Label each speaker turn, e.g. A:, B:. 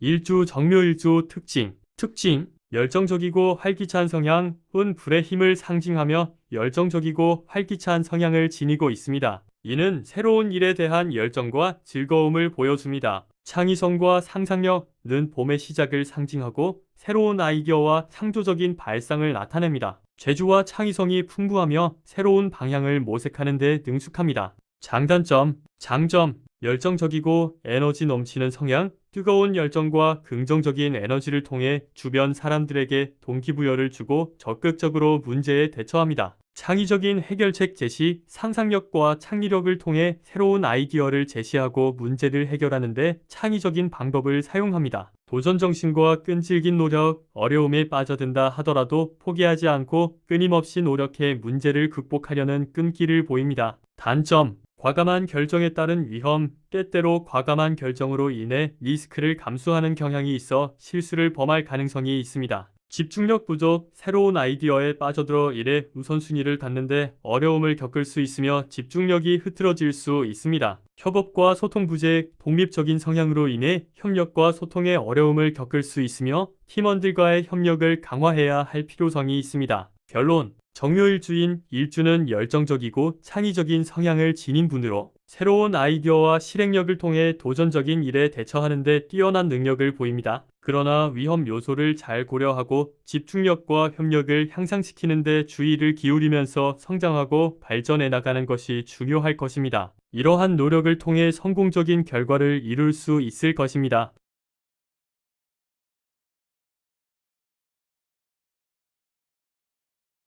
A: 일주 정묘일주 특징 특징 열정적이고 활기찬 성향, 은 불의 힘을 상징하며 열정적이고 활기찬 성향을 지니고 있습니다. 이는 새로운 일에 대한 열정과 즐거움을 보여줍니다. 창의성과 상상력은 봄의 시작을 상징하고 새로운 아이디어와 창조적인 발상을 나타냅니다. 재주와 창의성이 풍부하며 새로운 방향을 모색하는 데 능숙합니다. 장단점, 장점, 열정적이고 에너지 넘치는 성향, 뜨거운 열정과 긍정적인 에너지를 통해 주변 사람들에게 동기부여를 주고 적극적으로 문제에 대처합니다. 창의적인 해결책 제시, 상상력과 창의력을 통해 새로운 아이디어를 제시하고 문제를 해결하는 데 창의적인 방법을 사용합니다. 도전정신과 끈질긴 노력, 어려움에 빠져든다 하더라도 포기하지 않고 끊임없이 노력해 문제를 극복하려는 끈기를 보입니다. 단점, 과감한 결정에 따른 위험, 때때로 과감한 결정으로 인해 리스크를 감수하는 경향이 있어 실수를 범할 가능성이 있습니다. 집중력 부족, 새로운 아이디어에 빠져들어 일에 우선순위를 닫는데 어려움을 겪을 수 있으며 집중력이 흐트러질 수 있습니다. 협업과 소통 부재, 독립적인 성향으로 인해 협력과 소통에 어려움을 겪을 수 있으며 팀원들과의 협력을 강화해야 할 필요성이 있습니다. 결론 정묘일주인 일주는 열정적이고 창의적인 성향을 지닌 분으로 새로운 아이디어와 실행력을 통해 도전적인 일에 대처하는 데 뛰어난 능력을 보입니다. 그러나 위험 요소를 잘 고려하고 집중력과 협력을 향상시키는 데 주의를 기울이면서 성장하고 발전해 나가는 것이 중요할 것입니다. 이러한 노력을 통해 성공적인 결과를 이룰 수 있을 것입니다.